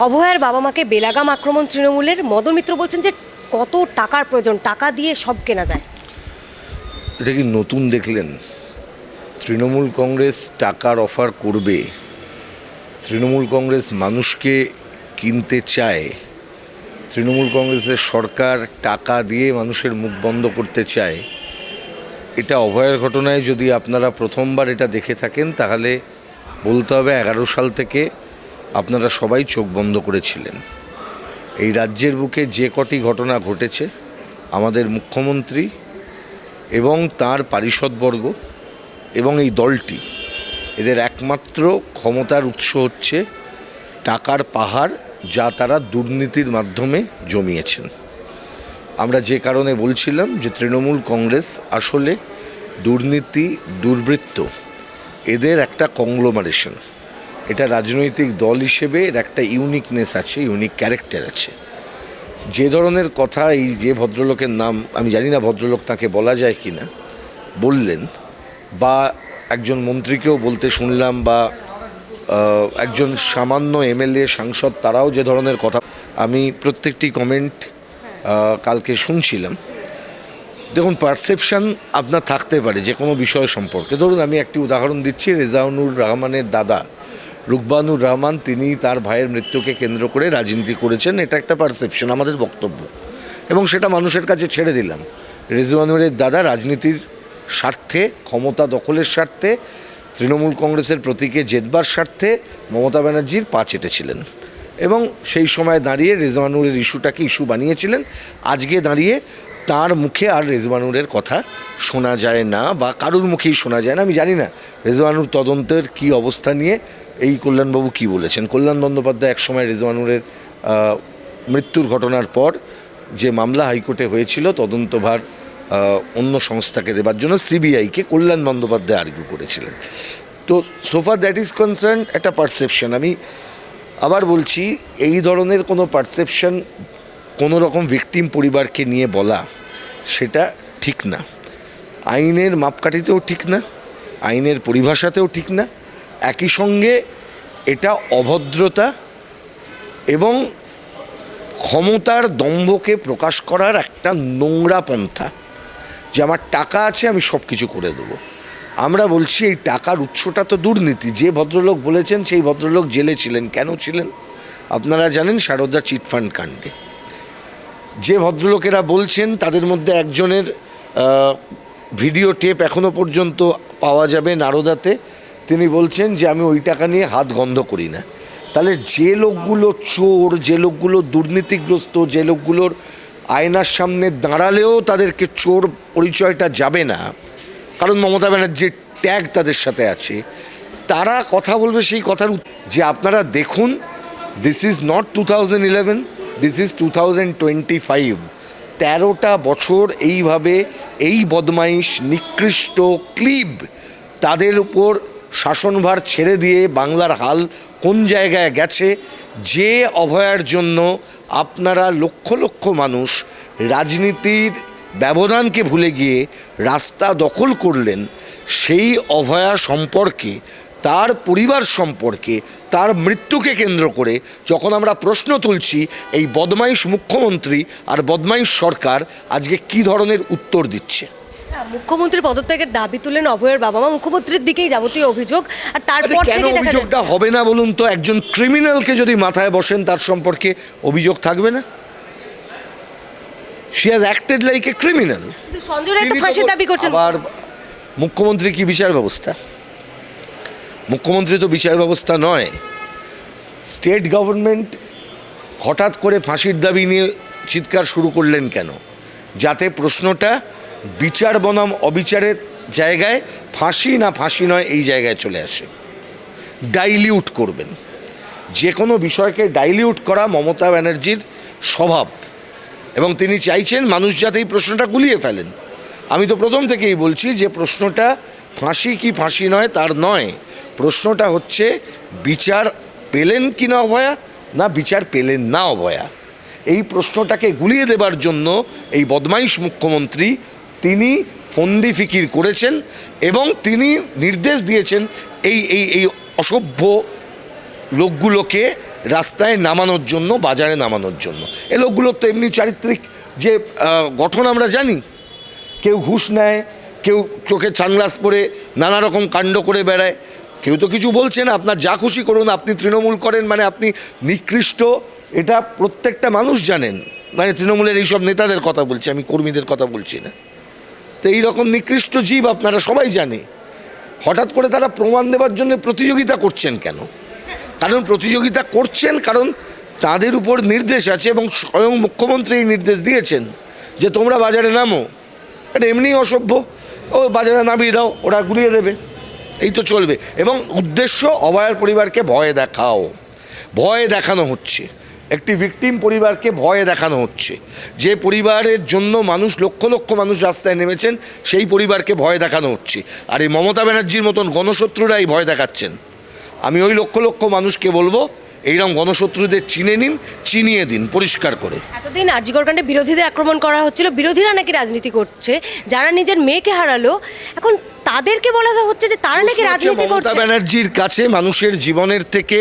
অভয়ার বাবা মাকে বেলাগাম আক্রমণ তৃণমূলের মদন মিত্র বলছেন যে কত টাকার প্রয়োজন, টাকা দিয়ে সব কেনা যায়। এটা কি নতুন দেখলেন? তৃণমূল কংগ্রেস টাকার অফার করবে। তৃণমূল কংগ্রেস মানুষকে কিনতে চায়। তৃণমূল কংগ্রেসের সরকার টাকা দিয়ে মানুষের মুখ বন্ধ করতে চায়। এটা অভয়ের ঘটনায় যদি আপনারা প্রথমবার এটা দেখে থাকেন, তাহলে বলতে হবে এগারো সাল থেকে আপনারা সবাই চোখ বন্ধ করেছিলেন। এই রাজ্যের বুকে যে কটি ঘটনা ঘটেছে, আমাদের মুখ্যমন্ত্রী এবং তার পারিষদবর্গ এবং এই দলটি, এদের একমাত্র ক্ষমতার উৎস হচ্ছে টাকার পাহাড় যা তারা দুর্নীতির মাধ্যমে জমিয়েছেন। আমরা যে কারণে বলছিলাম যে তৃণমূল কংগ্রেস আসলে দুর্নীতি, দুর্বৃত্ত, এদের একটা কংগ্লোমারেশন। এটা রাজনৈতিক দল হিসেবে এর একটা ইউনিকনেস আছে ইউনিক ক্যারেক্টার আছে। যে ধরনের কথা এই যে ভদ্রলোকের নাম, আমি জানি না ভদ্রলোক তাকে বলা যায় কি না বললেন বা একজন মন্ত্রীকেও বলতে শুনলাম বা একজন সামান্য এমএলএ, সাংসদ, তারাও যে ধরনের কথা, আমি প্রত্যেকটি কমেন্ট কালকে শুনছিলাম। দেখুন পারসেপশন আপনার থাকতে পারে যে কোনো বিষয় সম্পর্কে। ধরুন, আমি একটি উদাহরণ দিচ্ছি, রেজাউনুর রহমানের দাদা। রুকবানুর রহমান তিনি তার ভাইয়ের মৃত্যুকে কেন্দ্র করে রাজনীতি করেছেন, এটা একটা পারসেপশন আমাদের বক্তব্য। এবং সেটা মানুষের কাছে ছেড়ে দিলাম। রেজওয়ানুরের দাদা রাজনীতির স্বার্থে, ক্ষমতা দখলের স্বার্থে, তৃণমূল কংগ্রেসের প্রতীকে জেতবার স্বার্থে মমতা ব্যানার্জির পা চেটেছিলেন। এবং সেই সময় দাঁড়িয়ে রেজওয়ানুরের ইস্যুটাকে ইস্যু বানিয়েছিলেন, আজকে দাঁড়িয়ে তার মুখে আর রেজওয়ানুরের কথা শোনা যায় না বা কারুর মুখেই শোনা যায় না, আমি জানি না। রেজওয়ানুর তদন্তের কি অবস্থা নিয়ে এই কল্যাণবাবু কি বলেছেন? কল্যাণ বন্দ্যোপাধ্যায় একসময় রেজওয়ানুরের মৃত্যুর ঘটনার পর যে মামলা হাইকোর্টে হয়েছিল, তদন্তভার অন্য সংস্থাকে দেবার জন্য সিবিআইকে কল্যাণ বন্দ্যোপাধ্যায় আর্গু করেছিলেন। তো so far that is concern একটা পারসেপশন আমি আবার বলছি, এই ধরনের কোনো পারসেপশন কোনো রকম ভিকটিম পরিবারকে নিয়ে বলা সেটা ঠিক না। আইনের মাপকাঠিতেও ঠিক না, আইনের পরিভাষাতেও ঠিক না। একই সঙ্গে এটা অভদ্রতা এবং ক্ষমতার দম্ভকে প্রকাশ করার একটা নোংরা পন্থা যে আমার টাকা আছে আমি সব কিছু করে দেবো। আমরা বলছি এই টাকার উৎসটা তো দুর্নীতি, যে ভদ্রলোক বলেছেন সেই ভদ্রলোক জেলে ছিলেন। কেন ছিলেন? আপনারা জানেন সারদা চিটফান্ড কাণ্ডে। যে ভদ্রলোকেরা বলছেন, তাদের মধ্যে একজনের ভিডিও টেপ এখনও পর্যন্ত পাওয়া যাবে নারদাতে। তিনি বলছেন যে, আমি ওই টাকা নিয়ে হাত গন্ধ করি না। তাহলে যে লোকগুলো চোর, যে লোকগুলো দুর্নীতিগ্রস্ত, যে লোকগুলোর আয়নার সামনে দাঁড়ালেও তাদেরকে চোর পরিচয়টা যাবে না, কারণ মমতা ব্যানার্জির ট্যাগ তাদের সাথে আছে, তারা কথা বলবে সেই কথার যে আপনারা দেখুন this is not two thousand eleven this is two thousand twenty five তেরোটা বছর এইভাবে এই বদমাইশ, নিকৃষ্ট ক্লিব তাদের উপর শাসনভার ছেড়ে দিয়ে বাংলার হাল কোন জায়গায় গেছে, যে অভয়ার জন্য আপনারা লক্ষ লক্ষ মানুষ রাজনীতির ব্যবধানকে ভুলে গিয়ে রাস্তা দখল করলেন, সেই অভয়া সম্পর্কে তার পরিবার সম্পর্কে তার মৃত্যুকে কেন্দ্র করে যখন আমরা প্রশ্ন তুলছি এই বদমাইশ মুখ্যমন্ত্রী আর বদমাইশ সরকার আজকে কি ধরনের উত্তর দিচ্ছে? মুখ্যমন্ত্রী পদত্যাগের দাবি তুলেন অভয়ের বাবা মা মুখ্যমন্ত্রীর দিকেই যাবতীয় অভিযোগ আর তারপর কেন অভিযোগটা হবে না বলুন তো? একজন ক্রিমিনালকে যদি মাথায় বসেন তার সম্পর্কে অভিযোগ থাকবে না? She has acted like a criminal Sanjay Roy তো ফাঁসির দাবি করছেন। আবার মুখ্যমন্ত্রী কি বিচার ব্যবস্থা? মুখ্যমন্ত্রী তো বিচার ব্যবস্থা নয়। স্টেট গভর্নমেন্ট হঠাৎ করে ফাঁসির দাবি নিয়ে চিৎকার শুরু করলেন কেন? যাতে প্রশ্নটা বিচার বনাম অবিচারের জায়গায় ফাঁসি না ফাঁসি নয় এই জায়গায় চলে আসে। ডাইলিউট করবেন। যে কোনো বিষয়কে ডাইলিউট করা মমতা ব্যানার্জির স্বভাব। এবং তিনি চাইছেন মানুষ যাতে এই প্রশ্নটা গুলিয়ে ফেলেন। আমি তো প্রথম থেকেই বলছি যে প্রশ্নটা ফাঁসি কি ফাঁসি নয়, তার নয়। প্রশ্নটা হচ্ছে, বিচার পেলেন কি না অভয়া? না, বিচার পেলেন না অভয়া? এই প্রশ্নটাকে গুলিয়ে দেবার জন্য এই বদমাইশ মুখ্যমন্ত্রী তিনি ফন্দি ফিকির করেছেন এবং তিনি নির্দেশ দিয়েছেন এই এই এই অসভ্য লোকগুলোকে রাস্তায় নামানোর জন্য, বাজারে নামানোর জন্য। এ লোকগুলোর তো এমনি চারিত্রিক যে গঠন আমরা জানি। কেউ ঘুষ নেয়, কেউ চোখে সানগ্লাস পরে নানা রকম কাণ্ড করে বেড়ায়। কেউ তো কিছু বলছেন আপনার যা খুশি করুন, আপনি তৃণমূল করেন মানে আপনি নিকৃষ্ট, এটা প্রত্যেকটা মানুষ জানেন। মানে তৃণমূলের এইসব নেতাদের কথা বলছি, আমি কর্মীদের কথা বলছি না। তো এইরকম নিকৃষ্ট জীব আপনারা সবাই জানে। হঠাৎ করে তারা প্রমাণ দেওয়ার জন্য প্রতিযোগিতা করছেন কেন? কারণ প্রতিযোগিতা করছেন কারণ তাদের উপর নির্দেশ আছে এবং স্বয়ং মুখ্যমন্ত্রী এই নির্দেশ দিয়েছেন যে তোমরা বাজারে নামো। এটা এমনিই অসভ্য। ও বাজারে নামিয়ে দাও, ওরা গুলিয়ে দেবে। এই তো চলবে। এবং উদ্দেশ্য, অভয়ের পরিবারকে ভয়ে দেখাও। ভয়ে দেখানো হচ্ছে। একটি ভিকটিম পরিবারকে ভয়ে দেখানো হচ্ছে। যে পরিবারের জন্য মানুষ, লক্ষ লক্ষ মানুষ রাস্তায় নেমেছেন, সেই পরিবারকে ভয় দেখানো হচ্ছে। আর এই মমতা ব্যানার্জির মতন গণশত্রুরাই ভয় দেখাচ্ছেন। আমি ওই লক্ষ লক্ষ মানুষকে বলব, এইরকম গণশত্রুদের চিনে নিন, চিনিয়ে দিন, পরিষ্কার করে। এতদিন কাণ্ডে বিরোধীদের আক্রমণ করা হচ্ছিল। বিরোধীরা নাকি রাজনীতি করছে। যারা নিজের মেয়েকে হারালো, এখন তাদেরকে বলা হচ্ছে যে তারা নাকি রাজনীতি মমতা করছে। ব্যানার্জির কাছে মানুষের জীবনের থেকে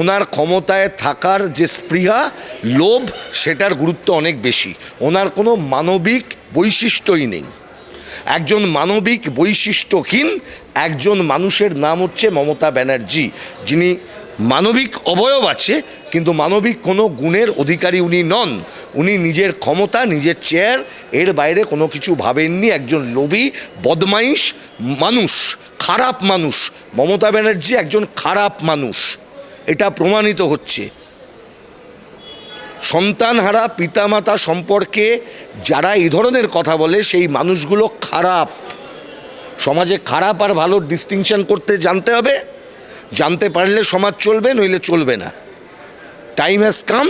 ওনার ক্ষমতায় থাকার যে স্পৃহা লোভ সেটার গুরুত্ব অনেক বেশি। ওনার কোনো মানবিক বৈশিষ্ট্যই নেই। একজন মানবিক বৈশিষ্ট্যহীন একজন মানুষের নাম হচ্ছে মমতা ব্যানার্জি যিনি মানবিক অবয়ব আছে, কিন্তু মানবিক কোনো গুণের অধিকারী উনি নন। উনি নিজের ক্ষমতা, নিজের চেয়ারের বাইরে কোনো কিছু ভাবেননি। একজন লোভী, বদমাইশ মানুষ, খারাপ মানুষ। মমতা ব্যানার্জি একজন খারাপ মানুষ। এটা প্রমাণিত হচ্ছে। সন্তানহারা পিতামাতা সম্পর্কে যারা এই ধরনের কথা বলে, সেই মানুষগুলো খারাপ। সমাজে খারাপ আর ভালোর ডিস্টিংশন করতে জানতে হবে। জানতে পারলে সমাজ চলবে নইলে চলবে না। টাইম হ্যাজ কাম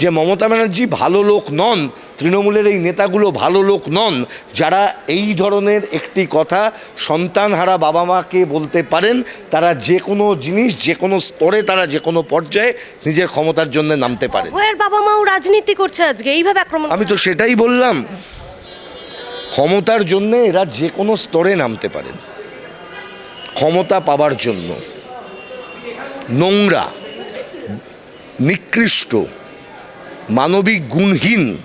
যে মমতা ব্যানার্জি ভালো লোক নন তৃণমূলের এই নেতাগুলো ভালো লোক নন যারা এই ধরনের একটি কথা সন্তানহারা বাবা মাকে বলতে পারেন তারা যে কোনো জিনিস যে কোনো স্তরে তারা যে কোনো পর্যায়ে নিজের ক্ষমতার জন্য নামতে পারেন। বাবা মাও রাজনীতি করছে আজকে এইভাবে আক্রমণ আমি তো সেটাই বললাম। ক্ষমতার জন্য এরা যে কোনো স্তরে নামতে পারেন। ক্ষমতা পাবার জন্য। নোংরা, নিকৃষ্ট, মানবিক গুণহীন।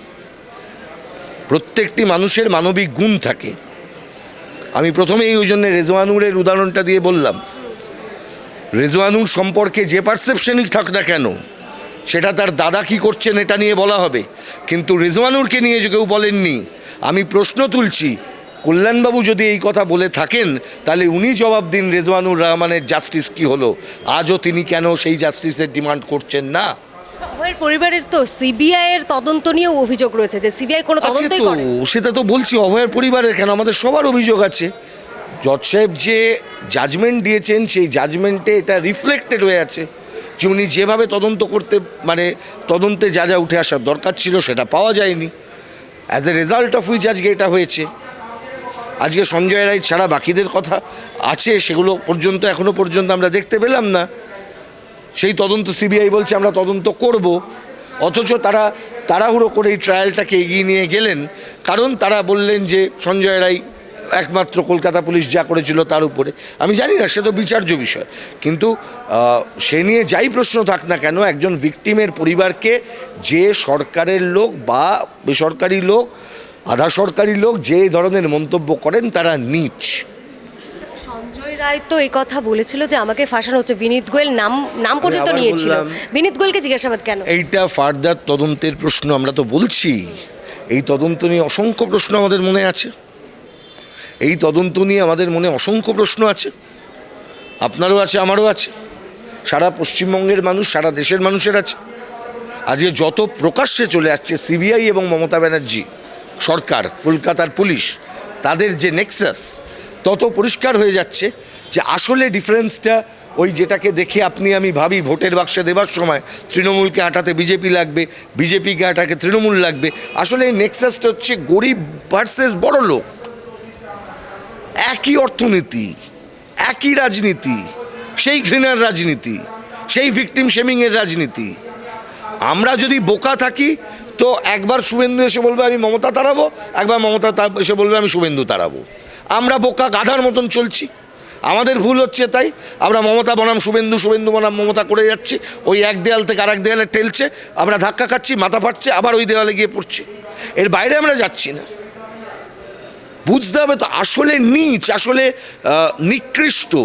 প্রত্যেকটি মানুষের মানবিক গুণ থাকে। আমি প্রথমেই ওই জন্য রেজওয়ানুরের উদাহরণটা দিয়ে বললাম, রেজওয়ানুর সম্পর্কে যে পারসেপশনই থাক না কেন, সেটা তার দাদা কি করছেন এটা নিয়ে বলা হবে। কিন্তু রেজওয়ানুরকে নিয়ে কেউ বলেননি, আমি প্রশ্ন তুলছি কল্যাণবাবু যদি এই কথা বলে থাকেন তাহলে উনি জবাব দিন রেজওয়ানুর রহমানের জাস্টিস কি হলো? আজও তিনি কেন সেই জাস্টিসের ডিমান্ড করছেন না? অভয়ের পরিবারের তো সিবিআই এর তদন্ত নিয়েও অভিযোগ রয়েছে যে সিবিআই কোনো তদন্তই করে সেটা তো বলছি অভয়ের পরিবারের কেন? আমাদের সবার অভিযোগ আছে। জজ সাহেব যে জাজমেন্ট দিয়েছেন সেই জাজমেন্টে এটা রিফ্লেক্টেড হয়ে আছে যে উনি যেভাবে তদন্ত করতে মানে তদন্তে যা যা উঠে আসার দরকার ছিল সেটা পাওয়া যায়নি। As a result of which আজকে এটা হয়েছে। আজকে সঞ্জয় রায় ছাড়া বাকিদের কথা আছে, সেগুলো পর্যন্ত, এখনও পর্যন্ত আমরা দেখতে পেলাম না। সেই তদন্ত সিবিআই বলছে আমরা তদন্ত করব, অথচ তারা তাড়াহুড়ো করে এই ট্রায়ালটাকে এগিয়ে নিয়ে গেলেন, কারণ তারা বললেন যে সঞ্জয় রায় একমাত্র কলকাতা পুলিশ যা করেছিল তার উপরে। আমি জানি না, সে তো বিচার্য বিষয়, কিন্তু সে নিয়ে যাই প্রশ্ন থাক না কেন, একজন ভিকটিমের পরিবারকে যে সরকারের লোক বা বেসরকারি লোক আধা সরকারি লোক যে ধরনের মন্তব্য করেন তারা নিচ। সঞ্জয় রায় তো এই কথা বলেছিল যে আমাকে ফাঁসানো হচ্ছে। বিনীত গোয়েল নাম নাম পর্যন্ত আবার নিয়েছিল। বিনীত গোয়েলকে জিজ্ঞাসাবাদ কেন? এইটা ফার্দার তদন্তের প্রশ্ন আমরা তো বলছি। এই তদন্ত নিয়ে অসংখ্য প্রশ্ন আমাদের মনে আছে। এই তদন্ত নিয়ে আমাদের মনে অসংখ্য প্রশ্ন আছে। আপনারও আছে আমারও আছে। সারা পশ্চিমবঙ্গের মানুষ সারা দেশের মানুষের আছে। আজকে যত প্রকাশ্যে চলে আসছে সিবিআই এবং মমতা ব্যানার্জি সরকার, কলকাতার পুলিশ, তাদের যে নেক্সাস তত পরিষ্কার হয়ে যাচ্ছে যে আসলে ডিফারেন্সটা ওই যেটাকে দেখে আপনি, আমি ভাবি ভোটের বাক্সে দেবার সময় তৃণমূলকে হাঁটাতে বিজেপি লাগবে, বিজেপিকে হাঁটাকে তৃণমূল লাগবে। আসলে এই নেক্সাসটা হচ্ছে গরিব ভার্সেস বড় লোক। একই অর্থনীতি, একই রাজনীতি, সেই ঘৃণার রাজনীতি, সেই ভিকটিম শেমিংয়ের রাজনীতি। আমরা যদি বোকা থাকি তো একবার শুভেন্দু এসে বলবে, আমি মমতা তাড়াবো। একবার মমতা এসে বলবে, আমি শুভেন্দু তাড়াবো। আমরা বোকা গাধার মতন চলছি। আমাদের ভুল হচ্ছে তাই। আমরা মমতা বনাম শুভেন্দু শুভেন্দু বনাম মমতা করে যাচ্ছি। ওই এক দেয়াল থেকে আর এক দেয়ালে ঠেলছে। আমরা ধাক্কা খাচ্ছি, মাথা ফাটছে, আবার ওই দেওয়ালে গিয়ে পড়ছি। এর বাইরে আমরা যাচ্ছি না। বুঝতে হবে তো, আসলে নিচ, আসলে নিকৃষ্ট।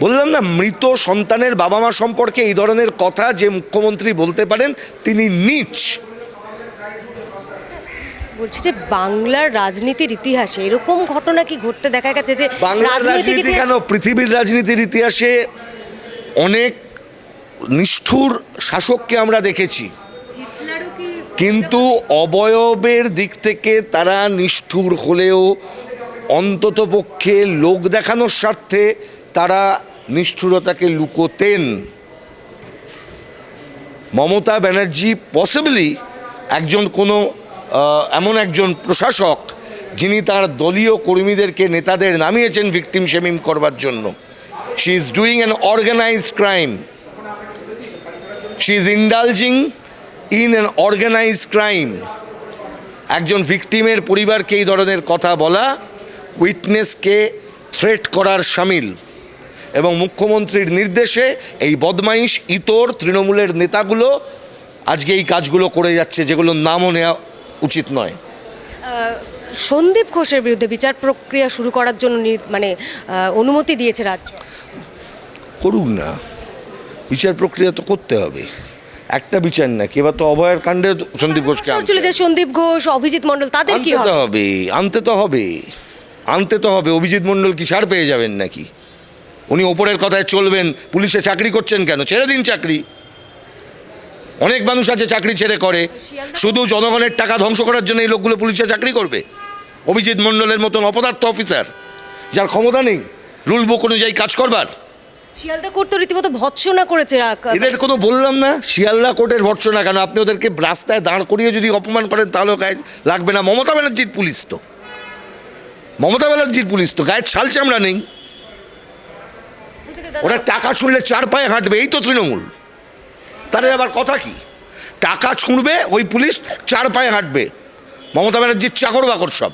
বললাম না মৃত সন্তানের বাবা মা সম্পর্কে এই ধরনের কথা যে মুখ্যমন্ত্রী বলতে পারেন তিনি নিচ। বলছি যে বাংলার রাজনীতির ইতিহাসে এরকম ঘটনা কি ঘটতে দেখা গেছে যে বাংলার রাজনীতি কেন পৃথিবীর রাজনীতির ইতিহাসে অনেক নিষ্ঠুর শাসককে আমরা দেখেছি। কিন্তু অবয়বের দিক থেকে তারা নিষ্ঠুর হলেও অন্ততপক্ষে লোক দেখানোর স্বার্থে তারা নিষ্ঠুরতাকে লুকোতেন। মমতা ব্যানার্জি পসিবলি একজন কোনো এমন একজন প্রশাসক যিনি তার দলীয় কর্মীদেরকে নেতাদের নামিয়েছেন ভিকটিম শেমিং করবার জন্য। She is doing an organised crime she is indulging in an organised crime একজন ভিকটিমের পরিবারকে এই ধরনের কথা বলা উইটনেসকে থ্রেট করার সামিল। এবং মুখ্যমন্ত্রীর নির্দেশে এই বদমাইশ ইতর তৃণমূলের নেতাগুলো আজকে এই কাজগুলো করে যাচ্ছে যেগুলোর নামও নেওয়া উচিত নয়। সন্দীপ ঘোষের বিরুদ্ধে বিচার প্রক্রিয়া শুরু করার জন্য মানে অনুমতি দিয়েছে রাজ্য। করুক না। বিচার প্রক্রিয়া তো করতে হবে। একটা বিচার না এবার তো অভয়ের কাণ্ডে সন্দীপ ঘোষকে আনতে ছিল যে সন্দীপ ঘোষ অভিজিৎ মণ্ডল তাদের কি আনতে তো হবে? হবে আনতে তো হবে। আনতে তো হবে। অভিজিৎ মণ্ডল কি ছাড় পেয়ে যাবেন নাকি? উনি ওপরের কথায় চলবেন পুলিশে চাকরি করছেন কেন? ছেড়ে দিন চাকরি। অনেক মানুষ আছে চাকরি ছেড়ে করে শুধু জনগণের টাকা ধ্বংস করার জন্য এই লোকগুলো পুলিশে চাকরি করবে? অভিজিৎ মণ্ডলের মতন অপদার্থ অফিসার যার ক্ষমতা নেই রুল বুক অনুযায়ী কাজ করবার? শিয়ালদা কোর্ট তো রীতিমতো ভৎসনা করেছে এদের কোনো বললাম না শিয়ালদা কোর্টের ভর্সনা কেন? আপনি ওদেরকে রাস্তায় দাঁড় করিয়ে যদি অপমান করেন তাহলেও গায়ে লাগবে না। মমতা ব্যানার্জির পুলিশ তো। মমতা ব্যানার্জির পুলিশ তো গায়ের ছাল চামড়া নেই। ওরা টাকা শুনলে চার পায়ে হাঁটবে, এই তো তৃণমূল। তাদের আবার কথা কি? টাকা ছুঁড়বে, ওই পুলিশ চার পায়ে হাঁটবে। মমতা ব্যানার্জির চাকর বাকর সব।